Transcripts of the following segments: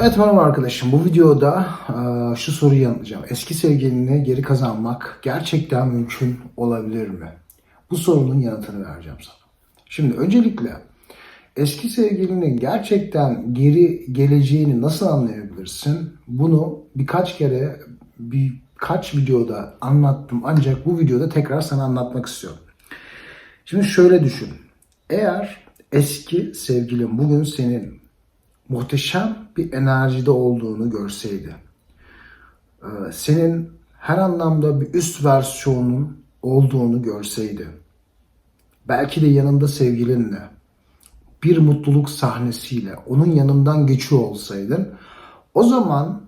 Evet merhaba arkadaşım. Bu videoda e, şu soruyu yanıtlayacağım. Eski sevgilini geri kazanmak gerçekten mümkün olabilir mi? Bu sorunun yanıtını vereceğim sana. Şimdi öncelikle eski sevgilinin gerçekten geri geleceğini nasıl anlayabilirsin? Bunu birkaç kere birkaç videoda anlattım ancak bu videoda tekrar sana anlatmak istiyorum. Şimdi şöyle düşün. Eğer eski sevgilin bugün senin muhteşem bir enerjide olduğunu görseydi, e, senin her anlamda bir üst versiyonun olduğunu görseydi, belki de yanında sevgilinle, bir mutluluk sahnesiyle onun yanından geçiyor olsaydın, o zaman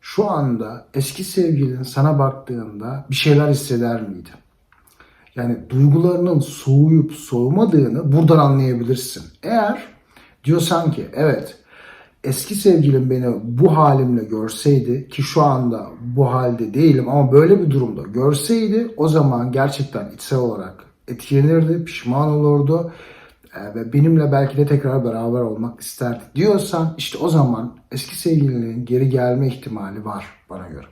şu anda eski sevgilin sana baktığında bir şeyler hisseder miydi? Yani duygularının soğuyup soğumadığını buradan anlayabilirsin. Eğer diyorsan ki evet eski sevgilim beni bu halimle görseydi ki şu anda bu halde değilim ama böyle bir durumda görseydi o zaman gerçekten içsel olarak etkilenirdi, pişman olurdu e, ve benimle belki de tekrar beraber olmak isterdi diyorsan işte o zaman eski sevgilinin geri gelme ihtimali var bana göre.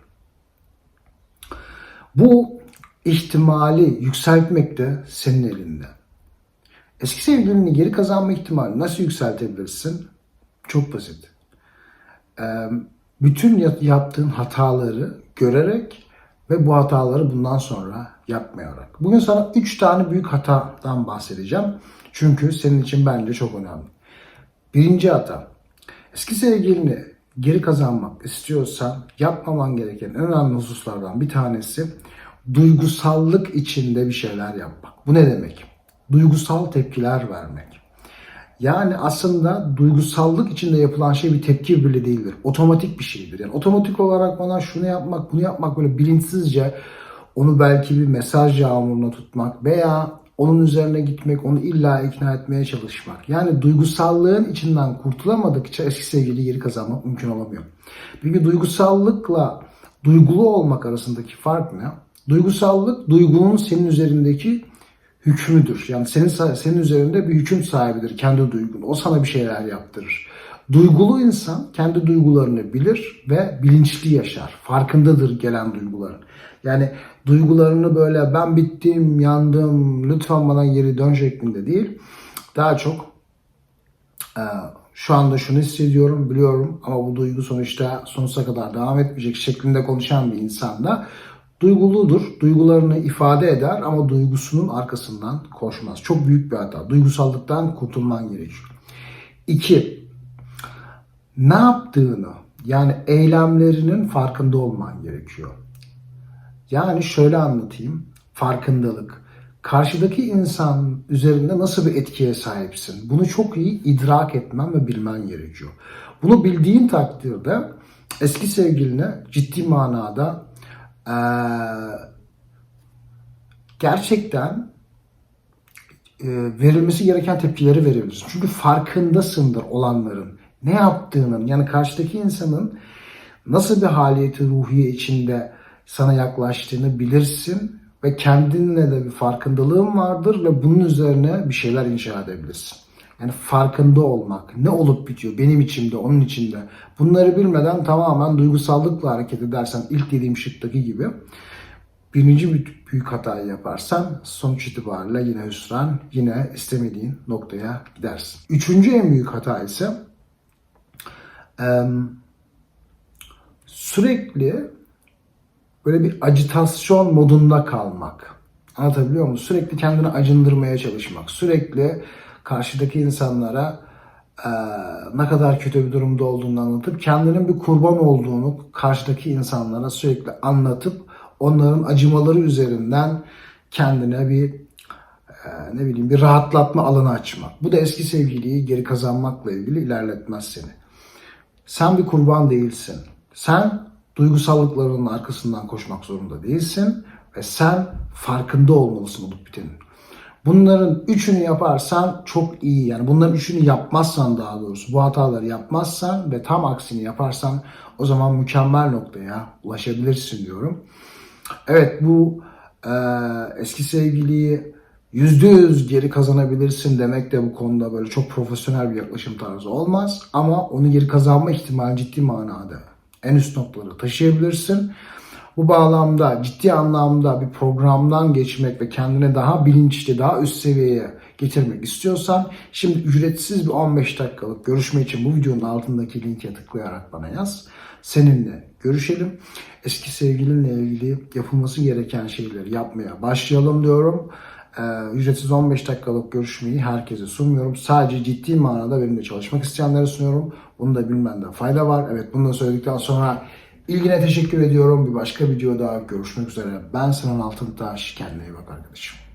Bu ihtimali yükseltmek de senin elinde. Eski sevgilini geri kazanma ihtimali nasıl yükseltebilirsin? Çok basit. Ee, bütün yaptığın hataları görerek ve bu hataları bundan sonra yapmayarak. Bugün sana 3 tane büyük hatadan bahsedeceğim. Çünkü senin için bence çok önemli. Birinci hata. Eski sevgilini geri kazanmak istiyorsan yapmaman gereken en önemli hususlardan bir tanesi duygusallık içinde bir şeyler yapmak. Bu ne demek? Duygusal tepkiler vermek. Yani aslında duygusallık içinde yapılan şey bir tepki bile değildir. Otomatik bir şeydir. Yani otomatik olarak bana şunu yapmak, bunu yapmak böyle bilinçsizce onu belki bir mesaj yağmuruna tutmak veya onun üzerine gitmek, onu illa ikna etmeye çalışmak. Yani duygusallığın içinden kurtulamadıkça eski sevgili geri kazanmak mümkün olamıyor. Peki duygusallıkla duygulu olmak arasındaki fark ne? Duygusallık duygunun senin üzerindeki hükmüdür. Yani senin senin üzerinde bir hüküm sahibidir kendi duygun. O sana bir şeyler yaptırır. Duygulu insan kendi duygularını bilir ve bilinçli yaşar. Farkındadır gelen duyguların. Yani duygularını böyle ben bittim, yandım, lütfen bana geri dön şeklinde değil. Daha çok e, şu anda şunu hissediyorum, biliyorum ama bu duygu sonuçta sonsuza kadar devam etmeyecek şeklinde konuşan bir insanda duyguludur. Duygularını ifade eder ama duygusunun arkasından koşmaz. Çok büyük bir hata. Duygusallıktan kurtulman gerekiyor. İki, ne yaptığını yani eylemlerinin farkında olman gerekiyor. Yani şöyle anlatayım. Farkındalık. Karşıdaki insan üzerinde nasıl bir etkiye sahipsin? Bunu çok iyi idrak etmen ve bilmen gerekiyor. Bunu bildiğin takdirde eski sevgiline ciddi manada ee, gerçekten e, verilmesi gereken tepkileri verebilirsin. Çünkü farkındasındır olanların. Ne yaptığının yani karşıdaki insanın nasıl bir haliyeti ruhiye içinde sana yaklaştığını bilirsin ve kendinle de bir farkındalığın vardır ve bunun üzerine bir şeyler inşa edebilirsin. Yani farkında olmak, ne olup bitiyor benim içimde, onun içinde. Bunları bilmeden tamamen duygusallıkla hareket edersen ilk dediğim şıktaki gibi birinci bir büyük hatayı yaparsan sonuç itibariyle yine hüsran, yine istemediğin noktaya gidersin. Üçüncü en büyük hata ise sürekli böyle bir acitasyon modunda kalmak. Anlatabiliyor muyum? Sürekli kendini acındırmaya çalışmak. Sürekli karşıdaki insanlara e, ne kadar kötü bir durumda olduğunu anlatıp kendinin bir kurban olduğunu karşıdaki insanlara sürekli anlatıp onların acımaları üzerinden kendine bir e, ne bileyim bir rahatlatma alanı açmak. Bu da eski sevgiliyi geri kazanmakla ilgili ilerletmez seni. Sen bir kurban değilsin. Sen duygusallıklarının arkasından koşmak zorunda değilsin ve sen farkında olmalısın olup bitenin. Bunların üçünü yaparsan çok iyi. Yani bunların üçünü yapmazsan daha doğrusu bu hataları yapmazsan ve tam aksini yaparsan o zaman mükemmel noktaya ulaşabilirsin diyorum. Evet bu e, eski sevgiliyi yüzde yüz geri kazanabilirsin demek de bu konuda böyle çok profesyonel bir yaklaşım tarzı olmaz. Ama onu geri kazanma ihtimali ciddi manada en üst noktaları taşıyabilirsin. Bu bağlamda ciddi anlamda bir programdan geçmek ve kendine daha bilinçli, daha üst seviyeye getirmek istiyorsan şimdi ücretsiz bir 15 dakikalık görüşme için bu videonun altındaki linke tıklayarak bana yaz. Seninle görüşelim. Eski sevgilinle ilgili yapılması gereken şeyleri yapmaya başlayalım diyorum. Ee, ücretsiz 15 dakikalık görüşmeyi herkese sunmuyorum. Sadece ciddi manada benimle çalışmak isteyenlere sunuyorum. Bunu da bilmende fayda var. Evet bunu da söyledikten sonra ilgine teşekkür ediyorum. Bir başka videoda görüşmek üzere. Ben Sinan Altıntaş. Kendine iyi bak arkadaşım.